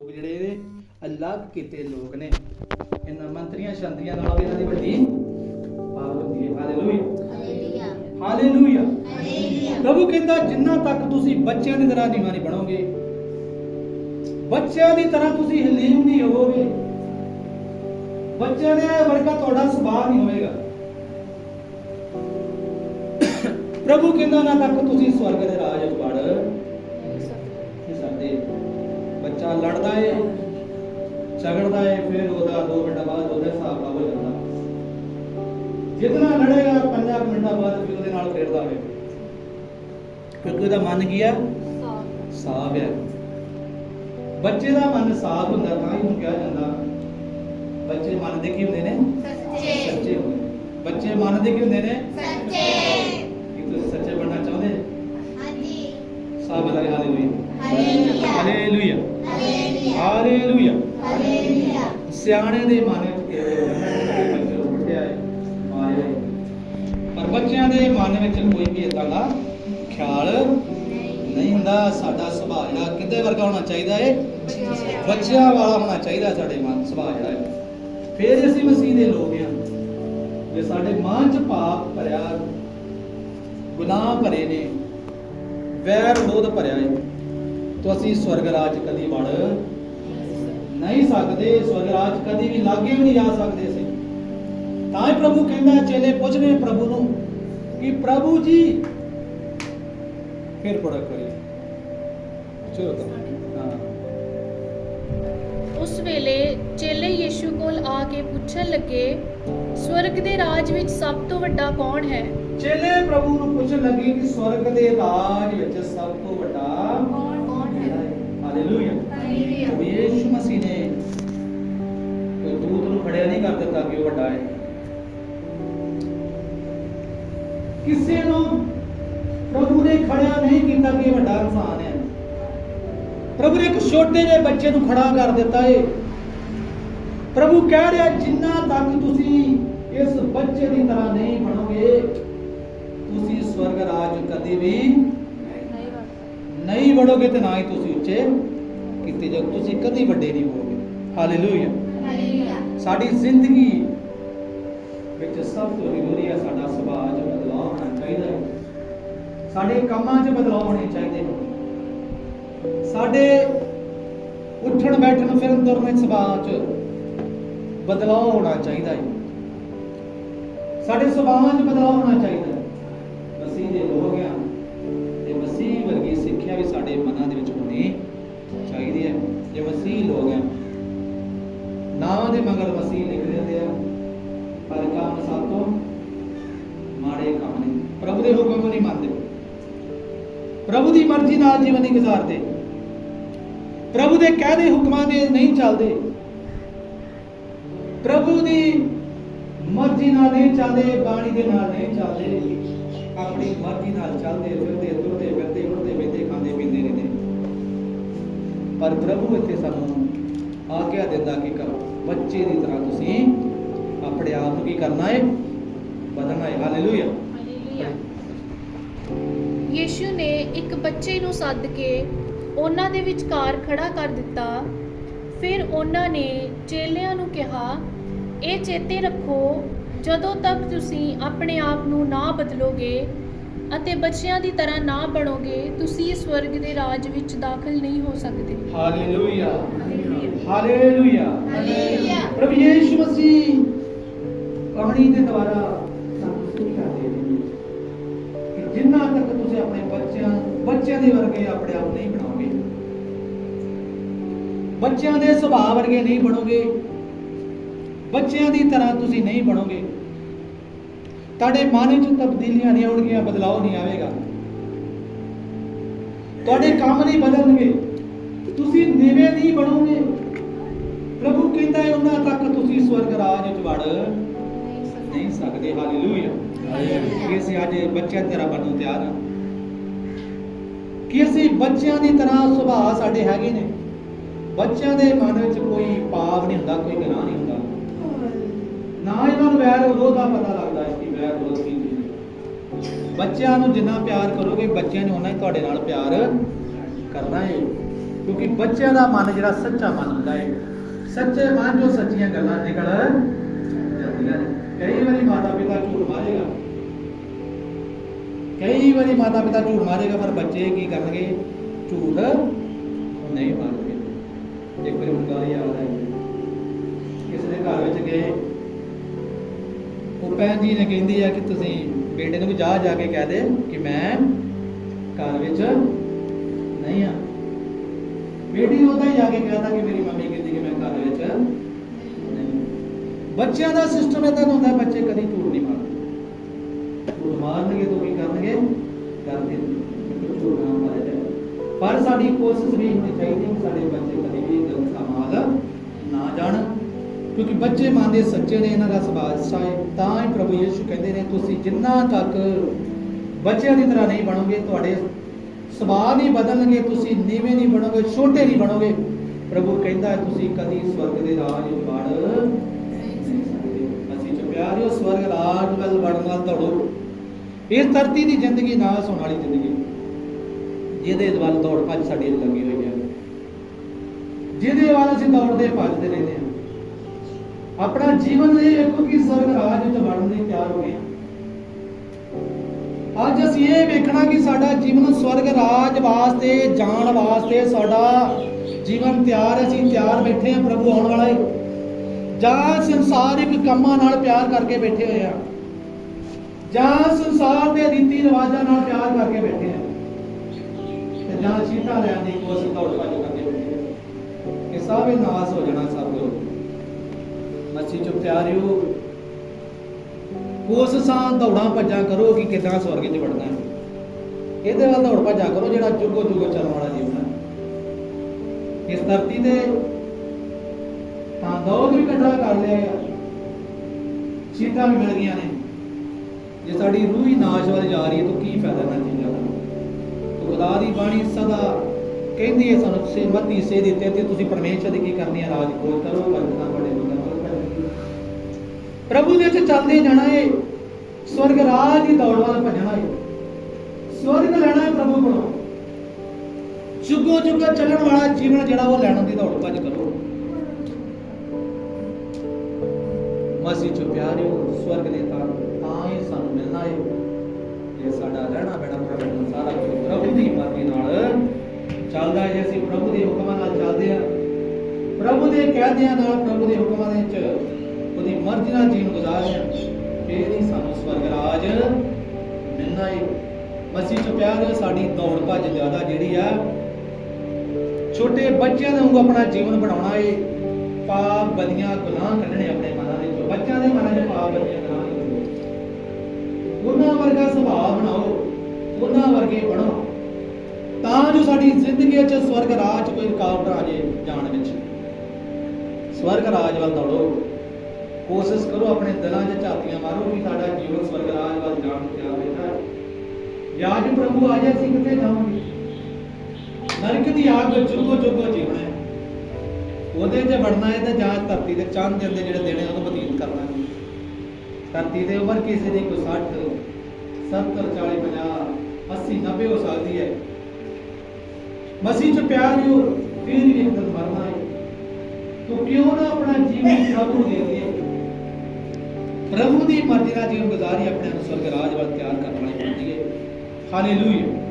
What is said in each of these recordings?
ਲੋਕ ਜਿਹੜੇ ਨੇ ਅਲੱਗ ਕੀਤੇ ਲੋਕ ਨੇ। ਇਹਨਾਂ ਮੰਤਰੀਆਂ ਸ਼ਾਂਤੀਆਂ ਨਾਲ ਇਹਨਾਂ ਦੀ ਵੱਡੀ ਪਾਬੰਦੀ ਹੈ। ਹਾਲੇਲੂਇਆ। ਹਾਲੇਲੂਇਆ। ਪ੍ਰਭੂ ਕਹਿੰਦਾ ਜਿੰਨਾ ਤੱਕ ਤੁਸੀਂ ਬੱਚਿਆਂ ਦੀ ਤਰ੍ਹਾਂ ਨਹੀਂ ਬਣੋਗੇ ਬੱਚਿਆਂ ਦੀ ਤਰ੍ਹਾਂ ਤੁਸੀਂ ਹਲੀਮ ਨਹੀਂ ਹੋਵੋਗੇ। ਬੱਚਿਆਂ ਦੇ ਵਰਗਾ ਤੁਹਾਡਾ ਸੁਭਾਅ ਨਹੀਂ ਹੋਵੇਗਾ। ਪ੍ਰਭੂ ਕਹਿੰਦਾ ਨਾ ਤੱਕ ਤੁਸੀਂ ਸਵਰਗ ਦੇ ਰਾਜ ਬੱਚਾ ਲੜਦਾ ਏ ਝਗੜਦਾ ਏ ਫਿਰ ਉਹਦਾ 2 ਮਿੰਟਾਂ ਬਾਅਦ ਉਹਦੇ ਹਿਸਾਬ ਨਾਲ ਹੋ ਜਾਂਦਾ। ਜਿਤਨਾ ਲੜੇਗਾ 5 ਮਿੰਟਾਂ ਬਾਅਦ ਫਿਰ ਉਹਦੇ ਨਾਲ ਖੇਡਦਾ ਹੋਵੇ ਕਿਉਂਕਿ ਉਹਦਾ ਮਨ ਕੀ ਆ? ਸਾਫ਼ ਹੈ ਬੱਚੇ ਦਾ ਮਨ ਸਾਫ਼ ਹੁੰਦਾ ਤਾਂ ਹੀ ਕਿਹਾ ਜਾਂਦਾ। ਬੱਚੇ ਮਨ ਦੇ ਕੀ ਹੁੰਦੇ ਨੇ? ਸੱਚੇ। ਹੁੰਦੇ। ਬੱਚੇ ਮਨ ਦੇ ਕੀ ਹੁੰਦੇ ਨੇ? ਕੀ ਤੁਸੀਂ ਸੱਚੇ ਬਣਨਾ ਚਾਹੁੰਦੇ? ਸਾਫ਼ ਬਤਾ ਕੇ ਹਾਲੇਲੂਇਆ। ਹਾਲੇਲੂਇਆ। ਹਾਲੇਲੂਇਆ ਸਿਆਣੇ ਦੇ ਮਨ ਪਰ ਬੱਚਿਆਂ ਦੇ ਮਨ ਵਿੱਚ ਕੋਈ ਵੀ ਇਦਾਂ ਦਾ ਖਿਆਲ ਨਹੀਂ ਹੁੰਦਾ। ਸਾਡਾ ਸੁਭਾਅ ਜਿਹੜਾ ਕਿੱਦੇ ਵਰਗਾ ਹੋਣਾ ਚਾਹੀਦਾ ਹੈ ਬੱਚਿਆਂ ਵਾਲਾ ਹੋਣਾ ਚਾਹੀਦਾ ਸਾਡੇ ਮਨ ਸੁਭਾਅ ਜਿਹੜਾ ਹੈ ਫਿਰ ਅਸੀਂ ਮਸੀਹ ਦੇ ਲੋਕ ਹਾਂ ਜੇ ਸਾਡੇ ਮਨ 'ਚ ਪਾਪ ਭਰਿਆ ਗੁਨਾਹ ਭਰੇ ਨੇ ਵੈਰ ਵਿਰੋਧ ਭਰਿਆ ਹੈ ਤਾਂ ਅਸੀਂ ਸਵਰਗ ਰਾਜ ਕਦੀ ਵੜ ਨਹੀਂ ਸਕਦੇ ਸਵਰਗ ਰਾਜ ਕਦੀ ਵੀ ਲਾਗੇ ਵੀ ਨਹੀਂ ਜਾ ਸਕਦੇ ਅਸੀਂ। ਤਾਂ ਹੀ ਪ੍ਰਭੂ ਕਹਿੰਦਾ ਚੇਲੇ ਪੁੱਛਦੇ ਪ੍ਰਭੂ ਨੂੰ ਕਿ ਪ੍ਰਭੂ ਜੀ ਫਿਰ ਪੜਾ ਕਰੀ ਚਲੋ ਤਾਂ। ਹਾਂ। ਉਸ ਵੇਲੇ ਚੇਲੇ ਯੀਸ਼ੂ ਕੋਲ ਆ ਕੇ ਪੁੱਛਣ ਲੱਗੇ ਸਵਰਗ ਦੇ ਰਾਜ ਵਿੱਚ ਸਭ ਤੋਂ ਵੱਡਾ ਕੌਣ ਹੈ? ਚੇਲੇ ਪ੍ਰਭੂ ਨੂੰ ਪੁੱਛਣ ਲੱਗੇ ਕਿ ਸਵਰਗ ਦੇ ਰਾਜ ਵਿੱਚ ਸਭ ਤੋਂ ਵੱਡਾ ਹਾਲੇਲੂਇਆ ਉਹ ਯੀਸ਼ੂ ਮਸੀਹ ਨੇ ਕੋਈ ਦੂਤ ਨੂੰ ਖੜਿਆ ਨਹੀਂ ਕਰ ਦਿੱਤਾ ਕਿ ਉਹ ਵੱਡਾ ਹੈ। ਕਿਸੇ ਨੂੰ ਪ੍ਰਭੂ ਨੇ ਖੜਿਆ ਨਹੀਂ ਕੀਤਾ ਕਿ ਇਹ ਵੱਡਾ ਇਨਸਾਨ ਹੈ। ਪ੍ਰਭੂ ਨੇ ਇੱਕ ਛੋਟੇ ਜਿਹੇ ਬੱਚੇ ਨੂੰ ਖੜਾ ਕਰ ਦਿੱਤਾ ਏ। ਪ੍ਰਭੂ ਕਹਿ ਰਿਹਾ ਜਿੰਨਾ ਤੱਕ ਤੁਸੀਂ ਇਸ ਬੱਚੇ ਦੀ ਤਰ੍ਹਾਂ ਨਹੀਂ ਬਣੋਗੇ ਤੁਸੀਂ ਸਵਰਗ ਰਾਜ ਕਦੇ ਵੀ ਨਹੀਂ ਵੜੋਗੇ ਤੇ ਨਾ ਹੀ ਤੁਸੀਂ ਉੱਚੇ ਕੀਤੇ ਜਾਓ ਤੁਸੀਂ ਕਦੀ ਵੱਡੇ ਨਹੀਂ ਹੋਵੋਗੇ। ਹਾਲੇਲੂਇਆ ਸਾਡੀ ਜ਼ਿੰਦਗੀ ਵਿੱਚ ਸਭ ਤੋਂ ਜ਼ਰੂਰੀ ਹੈ ਸਾਡਾ ਸੁਭਾਅ 'ਚ ਬਦਲਾਅ ਹੋਣਾ ਚਾਹੀਦਾ ਹੈ। ਸਾਡੇ ਕੰਮਾਂ 'ਚ ਬਦਲਾਅ ਹੋਣੇ ਚਾਹੀਦੇ ਨੇ। ਸਾਡੇ ਉੱਠਣ ਬੈਠਣ ਫਿਰਨ ਤੁਰਨ ਸੁਭਾਅ 'ਚ ਬਦਲਾਅ ਹੋਣਾ ਚਾਹੀਦਾ ਹੈ। ਸਾਡੇ ਸੁਭਾਵਾਂ 'ਚ ਬਦਲਾਅ ਹੋਣਾ ਚਾਹੀਦਾ ਹੈ। ਮਸੀਹ ਦੇ ਲੋਕ ਆ ਤੇ ਮਸੀਹ ਵਰਗੀ ਸਿੱਖਿਆ ਵੀ ਸਾਡੇ ਮਨਾਂ ਦੇ ਜੇ ਮਸੀਹ ਲੋਕ ਆ ਨਾਵਾਂ ਦੇ ਮਗਰ ਮਸੀਹ ਲਿਖ ਆ, ਪਰ ਕੰਮ ਸਾਤੋਂ ਮਾੜੇ ਕੰਮ ਨੇ। ਪ੍ਰਭੂ ਦੇ ਹੁਕਮ ਨੂੰ ਨਹੀਂ ਮੰਨਦੇ। ਪ੍ਰਭੂ ਦੀ ਮਰਜ਼ੀ ਨਾਲ ਜੀਵਨ ਨਹੀਂ ਗੁਜ਼ਾਰਦੇ। ਪ੍ਰਭੂ ਦੇ ਕਹਦੇ ਹੁਕਮਾਂ ਦੇ ਨਹੀਂ ਚੱਲਦੇ। ਪ੍ਰਭੂ ਦੀ ਮਰਜ਼ੀ ਨਾਲ ਨਹੀਂ ਚੱਲਦੇ, ਬਾਣੀ ਦੇ ਨਾਲ ਨਹੀਂ ਚੱਲਦੇ। ਆਪਣੀ ਮਰਜ਼ੀ ਨਾਲ ਚੱਲਦੇ, ਫਿਰਦੇ, ਤੁਰਦੇ ਪਰ ਪ੍ਰਭੂ ਇੱਥੇ ਸਾਨੂੰ ਆਗਿਆ ਦਿੰਦਾ ਕਿ ਕਰੋ। ਬੱਚੇ ਦੀ ਤਰ੍ਹਾਂ ਤੁਸੀਂ ਆਪਣੇ ਆਪ ਨੂੰ ਕੀ ਕਰਨਾ ਹੈ ਬਦਲਣਾ ਹੈ ਹਾਲੇਲੂਇਆ ਯੀਸ਼ੂ ਨੇ ਇੱਕ ਬੱਚੇ ਨੂੰ ਸੱਦ ਕੇ ਉਹਨਾਂ ਦੇ ਵਿਚਕਾਰ ਖੜਾ ਕਰ ਦਿੱਤਾ। ਫਿਰ ਉਹਨਾਂ ਨੇ ਚੇਲਿਆਂ ਨੂੰ ਕਿਹਾ, ਇਹ ਚੇਤੇ ਰੱਖੋ, ਜਦੋਂ ਤੱਕ ਤੁਸੀਂ ਆਪਣੇ ਆਪ ਨੂੰ ਨਾ ਬਦਲੋਗੇ ਅਤੇ ਬੱਚਿਆਂ ਦੀ ਤਰ੍ਹਾਂ ਨਾ ਬਣੋਗੇ ਤੁਸੀਂ ਸਵਰਗ ਦੇ ਰਾਜ ਵਿੱਚ ਦਾਖਲ ਨਹੀਂ ਹੋ ਸਕਦੇ। ਹਾਲੇਲੂਇਆ। ਹਾਲੇਲੂਇਆ। ਪ੍ਰਭੂ ਯੀਸ਼ੂ ਮਸੀਹ ਕਹਾਣੀ ਦੇ ਦੁਆਰਾ ਸਾਨੂੰ ਸਿੱਖਿਆ ਦੇ ਰਹੇ ਨੇ ਕਿ ਜਿੰਨਾ ਤੱਕ ਤੁਸੀਂ ਆਪਣੇ ਬੱਚਿਆਂ ਬੱਚਿਆਂ ਦੇ ਵਰਗੇ ਆਪਣੇ ਆਪ ਨਹੀਂ ਬਣਾਓਗੇ ਬੱਚਿਆਂ ਦੇ ਸੁਭਾਅ ਵਰਗੇ ਨਹੀਂ ਬਣੋਗੇ ਬੱਚਿਆਂ ਦੀ ਤਰ੍ਹਾਂ ਤੁਸੀਂ ਨਹੀਂ ਬਣੋਗੇ ਤੁਹਾਡੇ ਮਨ ਵਿੱਚ ਤਬਦੀਲੀਆਂ ਨਹੀਂ ਆਉਣਗੀਆਂ ਬਦਲਾਅ ਨਹੀਂ ਆਵੇਗਾ। ਤੁਹਾਡੇ ਕੰਮ ਨਹੀਂ ਬਦਲਣਗੇ। ਤੁਸੀਂ ਨੀਵੇਂ ਨਹੀਂ ਬਣੋਗੇ। ਪ੍ਰਭੂ ਕਹਿੰਦਾ ਹੈ ਉਹਨਾਂ ਤੱਕ ਤੁਸੀਂ ਸਵਰਗ ਰਾਜ ਵਿੱਚ ਵੜ ਨਹੀਂ ਸਕਦੇ। ਹਾਲੇਲੂਇਆ। ਕਿ ਅਸੀਂ ਅੱਜ ਬੱਚਿਆਂ ਦੀ ਤਰ੍ਹਾਂ ਬਣਨ ਤਿਆਰ ਹਾਂ? ਕਿ ਅਸੀਂ ਬੱਚਿਆਂ ਦੀ ਤਰ੍ਹਾਂ ਸੁਭਾਅ ਸਾਡੇ ਹੈਗੇ ਨੇ? ਬੱਚਿਆਂ ਦੇ ਮਨ ਵਿੱਚ ਕੋਈ ਪਾਪ ਨਹੀਂ ਹੁੰਦਾ ਕੋਈ ਗੁਨਾਹ ਨਹੀਂ ਹੁੰਦਾ। ਨਾ ਇਹਨਾਂ ਨੂੰ ਵੈਰ ਵਿਰੋਧ ਦਾ ਪਤਾ ਲੱਗਦਾ ਹੈ ਕਿ ਵੈਰ ਬੱਚਿਆਂ ਨੂੰ ਜਿੰਨਾ ਪਿਆਰ ਕਰੋਗੇ, ਬੱਚਿਆਂ ਨੇ ਉਹਨਾਂ ਹੀ ਤੁਹਾਡੇ ਨਾਲ ਪਿਆਰ ਕਰਨਾ ਹੈ ਕਿਉਂਕਿ ਬੱਚਿਆਂ ਦਾ ਮਨ ਜਿਹੜਾ ਸੱਚਾ ਮਨ ਹੁੰਦਾ ਹੈ ਸੱਚੇ ਮਨ ਜੋ ਸੱਚੀਆਂ ਗੱਲਾਂ ਨਿਕਲ ਜਾਂਦੀਆਂ ਨੇ। ਕਈ ਵਾਰੀ ਮਾਤਾ ਪਿਤਾ ਝੂਠ ਮਾਰੇਗਾ। ਕਈ ਵਾਰੀ ਮਾਤਾ ਪਿਤਾ ਝੂਠ ਮਾਰੇਗਾ, ਪਰ ਬੱਚੇ ਕੀ ਕਰਨਗੇ? ਝੂਠ ਨਹੀਂ ਮਾਰਨਗੇ ਇੱਕ ਵਾਰੀ ਹੁਣ ਗੱਲ ਯਾਦ ਆਈ ਕਿਸੇ ਦੇ ਘਰ ਵਿੱਚ ਗਏ। ਭੈਣ ਜੀ ਨੇ ਕਹਿੰਦੀ ਆ ਕਿ ਤੁਸੀਂ ਬੇਟੇ ਨੂੰ ਵੀ ਜਾ ਜਾ ਕੇ ਕਹਿ ਦੇ ਕਿ ਮੈਂ ਘਰ ਵਿੱਚ ਨਹੀਂ ਆ। ਬੇਟੀ ਨੂੰ ਉਹਦਾ ਹੀ ਜਾ ਕੇ ਕਹਤਾ ਕਿ ਮੇਰੀ ਮੰਮੀ ਕਹਿੰਦੀ ਕਿ ਮੈਂ ਘਰ ਵਿੱਚ ਨਹੀਂ। ਬੱਚਿਆਂ ਦਾ ਸਿਸਟਮ ਇਦਾਂ ਦਾ ਹੁੰਦਾ, ਬੱਚੇ ਕਦੀ ਝੂਠ ਨਹੀਂ ਮਾਰਦੇ। ਝੂਠ ਮਾਰਨਗੇ ਤਾਂ ਕੀ ਕਰਨਗੇ, ਕਰਦੇ ਝੂਠ ਨਾ ਮਾਰੇ ਪਰ ਸਾਡੀ ਕੋਸ਼ਿਸ਼ ਵੀ ਹੋਣੀ ਚਾਹੀਦੀ ਕਿ ਸਾਡੇ ਬੱਚੇ ਕਦੀ ਵੀ ਗਲਤ ਕੰਮ ਨਾ ਜਾਣ। ਕਿਉਂਕਿ ਬੱਚੇ ਮਨ ਦੇ ਸੱਚੇ ਨੇ, ਇਹਨਾਂ ਦਾ ਸੁਭਾਅ ਅੱਛਾ ਤਾਂ ਹੀ ਪ੍ਰਭੂ ਯਿਸੂ ਕਹਿੰਦੇ ਨੇ, ਤੁਸੀਂ ਜਿੰਨਾ ਤੱਕ ਬੱਚਿਆਂ ਦੀ ਤਰ੍ਹਾਂ ਨਹੀਂ ਬਣੋਗੇ, ਤੁਹਾਡੇ ਸੁਭਾਅ ਨਹੀਂ ਬਦਲਣਗੇ, ਤੁਸੀਂ ਨੀਵੇਂ ਨਹੀਂ ਬਣੋਗੇ, ਛੋਟੇ ਨਹੀਂ ਬਣੋਗੇ। ਪ੍ਰਭੂ ਕਹਿੰਦਾ, ਤੁਸੀਂ ਕਦੀ ਸਵਰਗ ਦੇ ਰਾਜ ਵਿੱਚ ਵੜ ਸਕਦੇ ਅਸੀਂ ਜੋ ਪਿਆਰਿਓ, ਸਵਰਗ ਰਾਜ ਵੱਲ ਵੜਨ ਵੱਲ ਦੌੜੋ। ਇਸ ਧਰਤੀ ਦੀ ਜ਼ਿੰਦਗੀ ਨਾਸ ਹੋਣ ਵਾਲੀ ਜ਼ਿੰਦਗੀ, ਜਿਹਦੇ ਵੱਲ ਦੌੜ ਭੱਜ ਸਾਡੀ ਲੱਗੀ ਹੋਈ ਹੈ ਜਿਹਦੇ ਵੱਲ ਅਸੀਂ ਦੌੜਦੇ, ਭੱਜਦੇ ਰਹਿੰਦੇ ਹਾਂ। ਆਪਣਾ ਜੀਵਨ ਇਹ ਵੇਖੋ ਕਿ ਸਵਰਗ ਰਾਜ ਵਿੱਚ ਵੜਨ ਲਈ ਤਿਆਰ ਹੋ ਗਏ। ਅੱਜ ਅਸੀਂ ਇਹ ਵੇਖਣਾ ਕਿ ਸਾਡਾ ਜੀਵਨ ਸਵਰਗ ਰਾਜ ਵਾਸਤੇ, ਜਾਣ ਵਾਸਤੇ ਸਾਡਾ ਜੀਵਨ ਤਿਆਰ ਅਸੀਂ ਤਿਆਰ ਬੈਠੇ ਹਾਂ ਪ੍ਰਭੂ ਆਉਣ ਵਾਲਾ ਹੈ। ਜਾਂ ਸੰਸਾਰਿਕ ਕੰਮਾਂ ਨਾਲ ਪਿਆਰ ਕਰਕੇ ਬੈਠੇ ਹੋਏ ਆ ਜਾਂ ਸੰਸਾਰ ਦੇ ਰੀਤੀ ਰਿਵਾਜਾਂ ਨਾਲ ਪਿਆਰ ਕਰਕੇ ਬੈਠੇ ਆ ਤੇ ਜਾਂ ਚੀਟਾ ਲੈਣ ਦੀ ਕੋਸ਼ਿਸ਼ ਦੌੜ ਭੱਜ ਕਰਕੇ ਬੈਠੇ ਆ ਇਹ ਸਭ ਨਾਸ ਹੋ ਜਾਣਾ ਸਭ ਕੁਝ ਮੱਛੀ ਚੁੱਪ ਪਿਆਰਿਓ ਕੋਸ਼ਿਸ਼ਾਂ ਦੌੜਾਂ ਭੱਜਾਂ ਕਰੋ ਕਿ ਕਿੱਦਾਂ ਸਵਰਗ 'ਚ ਵੜਨਾ ਹੈ। ਇਹਦੇ ਵੱਲ ਦੌੜ ਭੱਜਾ ਕਰੋ ਜਿਹੜਾ ਜੁਗੋ ਜੁਗੋ ਚੱਲਣ ਵਾਲਾ ਜੀਵਨ ਹੈ। ਇਸ ਧਰਤੀ ਤੇ ਤਾਂ ਦੌੜ ਵੀ ਇਕੱਠਾ ਕਰ ਲਿਆ ਚੀਜ਼ਾਂ ਵੀ ਮਿਲ ਗਈਆਂ ਨੇ। ਜੇ ਸਾਡੀ ਰੂਹ ਹੀ ਨਾਸ਼ ਵੱਲ ਜਾ ਰਹੀ ਹੈ, ਤਾਂ ਕੀ ਫਾਇਦਾ ਇਹਨਾਂ ਚੀਜ਼ਾਂ ਦਾ? ਤੋ ਖੁਦਾ ਦੀ ਬਾਣੀ ਸਦਾ ਕਹਿੰਦੀ ਹੈ ਸਾਨੂੰ ਸੇ ਮਤੀ ਸੇ ਦਿੱਤੇ ਤੇ ਤੁਸੀਂ ਪਰਮੇਸ਼ਰ ਦੀ ਕੀ ਕਰਨੀ ਹੈ? ਰਾਜ ਖੋਜ ਕਰੋ ਕਰਨਾ ਤੁਹਾਡੇ ਪ੍ਰਭੂ ਦੇ ਵਿੱਚ ਚੱਲਦੇ ਜਾਣਾ ਏ। ਸਵਰਗ ਰਾਜ ਦੀ ਦੌੜ ਵੱਲ ਭੱਜਣਾ ਏ। ਸਵਰਗ ਲੈਣਾ ਏ ਪ੍ਰਭੂ ਕੋਲੋਂ। ਜੁਗੋ ਜੁਗ ਚੱਲਣ ਵਾਲਾ ਜੀਵਨ ਜਿਹੜਾ ਉਹ ਲੈਣ ਦੀ ਦੌੜ ਭੱਜ ਕਰੋ। ਮਸੀਹ ਚ ਪਿਆਰਿਓ ਸਵਰਗ ਦੇ ਤਾਂ ਤਾਂ ਹੀ ਸਾਨੂੰ ਮਿਲਣਾ ਏ। ਇਹ ਸਾਡਾ ਰਹਿਣਾ ਬੈਣਾ ਪ੍ਰਭੂ ਸਾਰਾ ਕੁਝ ਪ੍ਰਭੂ ਦੀ ਮਰਜ਼ੀ ਨਾਲ। ਚੱਲਦਾ ਹੈ ਜੇ ਅਸੀਂ ਪ੍ਰਭੂ ਦੇ ਹੁਕਮਾਂ ਨਾਲ ਚੱਲਦੇ ਆ। ਪ੍ਰਭੂ ਦੇ ਕਹਿਦਿਆਂ ਨਾਲ, ਪ੍ਰਭੂ ਦੇ ਹੁਕਮਾਂ ਦੇ ਵਿੱਚ ਮਰਜ਼ੀ ਨਾਲ ਜੀਵਨ ਗੁਜ਼ਾਰਦੇ ਆ ਫੇਰ ਹੀ ਸਾਨੂੰ ਸਵਰਗ ਰਾਜ ਮਿਲਣਾ ਏ। ਮਸੀਹ ਚ ਪਿਆਰ ਸਾਡੀ ਦੌੜ ਭੱਜ ਜ਼ਿਆਦਾ ਜਿਹੜੀ ਆ, ਛੋਟੇ ਬੱਚਿਆਂ ਦੇ ਵਾਂਗੂ ਆਪਣਾ ਜੀਵਨ ਬਣਾਉਣਾ ਏ। ਪਾਪ ਬਦੀਆਂ ਗੁਨਾਹ ਕੱਢਣੇ ਆਪਣੇ ਮਨਾਂ ਦੇ ਵਿੱਚੋਂ। ਬੱਚਿਆਂ ਦੇ ਮਨਾਂ 'ਚ ਪਾਪ ਬਦੀਆਂ ਗੁਨਾਹ ਨਹੀਂ ਹੁੰਦੇ ਉਹਨਾਂ ਵਰਗਾ ਸੁਭਾਅ ਬਣਾਓ, ਉਹਨਾਂ ਵਰਗੇ ਬਣੋ। ਤਾਂ ਜੋ ਸਾਡੀ ਜ਼ਿੰਦਗੀ ਚ ਸਵਰਗ ਰਾਜ ਕੋਈ ਰੁਕਾਵਟ ਆ ਜੇ ਜਾਣ ਵਿੱਚ। ਸਵਰਗ ਰਾਜ ਵੱਲ ਦੌੜੋ। ਕੋਸ਼ਿਸ਼ ਕਰੋ ਆਪਣੇ ਦਿਲਾਂ 'ਚ ਝਾਤੀਆਂ ਮਾਰੋ ਕਿ ਸਾਡਾ ਜੀਵਨ ਸਵਰਗ ਰਾਜ ਵੱਲ ਜਾਣ ਨੂੰ ਤਿਆਰ ਬੈਠਾ ਹੈ। ਪ੍ਰਭੂ ਆ ਅਸੀਂ ਕਿੱਥੇ ਜਾਵਾਂਗੇ? ਨਰਕ ਦੀ ਆਗ ਵਿੱਚ ਜੁਗੋ ਜੁਗੋ ਜੀਵਣਾ ਹੈ। ਉਹਦੇ 'ਚ ਵੜਨਾ ਹੈ ਤੇ ਜਾਂ ਧਰਤੀ ਦੇ ਚੰਦ ਦੇ ਜਿਹੜੇ ਦੇਣੇ ਉਹਨੂੰ ਬਤੀਤ ਕਰਨਾ ਹੈ। ਧਰਤੀ ਦੇ ਉਮਰ ਕਿਸੇ ਦੀ ਕੋਈ 60 70 40 50 80 90 ਹੋ ਸਕਦੀ ਹੈ। ਮਸੀਹ ਚ ਪਿਆਰ ਹੀ ਹੋ ਫਿਰ ਵੀ ਇੱਕ ਦਿਨ ਮਰਨਾ ਹੈ। ਤੋ ਕਿਉਂ ਨਾ ਆਪਣਾ ਜੀਵਨ ਪ੍ਰਭੂ ਨੂੰ ਦੇ ਪ੍ਰਭੂ ਦੀ ਮਰਜ਼ੀ ਨਾਲ ਜੀਵਨ ਗੁਜ਼ਾਰੀ ਆਪਣੇ ਨੂੰ ਸਵਰਗ ਰਾਜ ਵੱਲ ਤਿਆਰ ਕਰਨ ਵਾਲੀ ਬਣ ਜਾਈਏ ਹਾਲੇਲੂਇਆ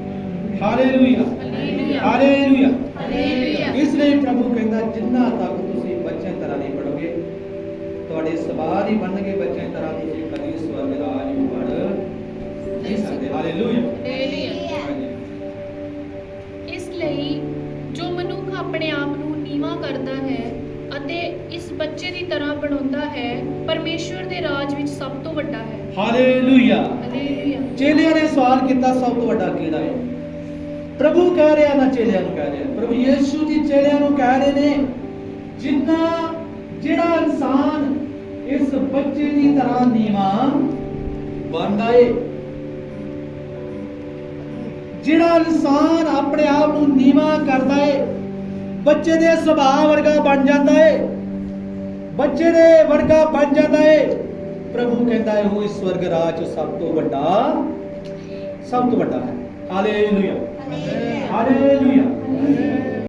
ਹਾਲੇਲੂਇਆ ਹਾਲੇਲੂਇਆ। ਹਾਲੇਲੂਇਆ। ਇਸ ਲਈ ਪ੍ਰਭੂ ਕਹਿੰਦਾ ਜਿੰਨਾ ਤੱਕ ਤੁਸੀਂ ਬੱਚਿਆਂ ਦੀ ਤਰ੍ਹਾਂ ਨਹੀਂ ਪੜੋਗੇ ਤੁਹਾਡੇ ਸਵਾਲ ਹੀ ਬਣਨਗੇ ਬੱਚਿਆਂ ਦੀ ਤਰ੍ਹਾਂ ਤੁਸੀਂ ਕਦੀ ਸਵਰਗ ਰਾਜ ਨੂੰ ਪੜ ਨਹੀਂ ਸਕਦੇ। ਹਾਲੇਲੂਇਆ। ਇਸ ਲਈ ਜੋ ਮਨੁੱਖ ਆਪਣੇ ਆਪ ਨੂੰ ਨੀਵਾਂ ਕਰਦਾ ਹੈ ਅਤੇ ਇਸ ਬੱਚੇ ਦੀ ਤਰ੍ਹਾਂ ਬਣਾਉਂਦਾ ਹੈ ਪਰਮੇਸ਼ਵਰ ਦੇ ਰਾਜ ਵਿੱਚ ਸਭ ਤੋਂ ਵੱਡਾ ਹੈ। ਹਾਲੇਲੂਇਆ। ਹਾਲੇਲੂਇਆ। ਚੇਲਿਆਂ ਨੇ ਸਵਾਲ ਕੀਤਾ ਸਭ ਤੋਂ ਵੱਡਾ ਕਿਹੜਾ ਹੈ? ਪ੍ਰਭੂ ਕਹਿ ਰਿਹਾ ਨਾ ਚੇਲਿਆਂ ਨੂੰ ਕਹਿ ਰਿਹਾ। ਪ੍ਰਭੂ ਯੀਸ਼ੂ ਜੀ ਚੇਲਿਆਂ ਨੂੰ ਕਹਿ ਰਹੇ ਨੇ ਜਿੰਨਾ ਜਿਹੜਾ ਇਨਸਾਨ ਇਸ ਬੱਚੇ ਦੀ ਤਰ੍ਹਾਂ ਨੀਵਾਂ ਬਣਦਾ ਏ ਜਿਹੜਾ ਇਨਸਾਨ ਆਪਣੇ ਆਪ ਨੂੰ ਨੀਵਾਂ ਕਰਦਾ ਏ ਬੱਚੇ ਦੇ ਸੁਭਾਅ ਵਰਗਾ ਬਣ ਜਾਂਦਾ ਏ। ਬੱਚੇ ਦੇ ਵਰਗਾ ਬਣ ਜਾਂਦਾ ਏ। ਪ੍ਰਭੂ ਕਹਿੰਦਾ ਹੈ ਉਹ ਇਸ ਸਵਰਗ ਰਾਜ ਸਭ ਤੋਂ ਵੱਡਾ ਸਭ ਤੋਂ ਵੱਡਾ ਹੈ। Hallelujah hallelujah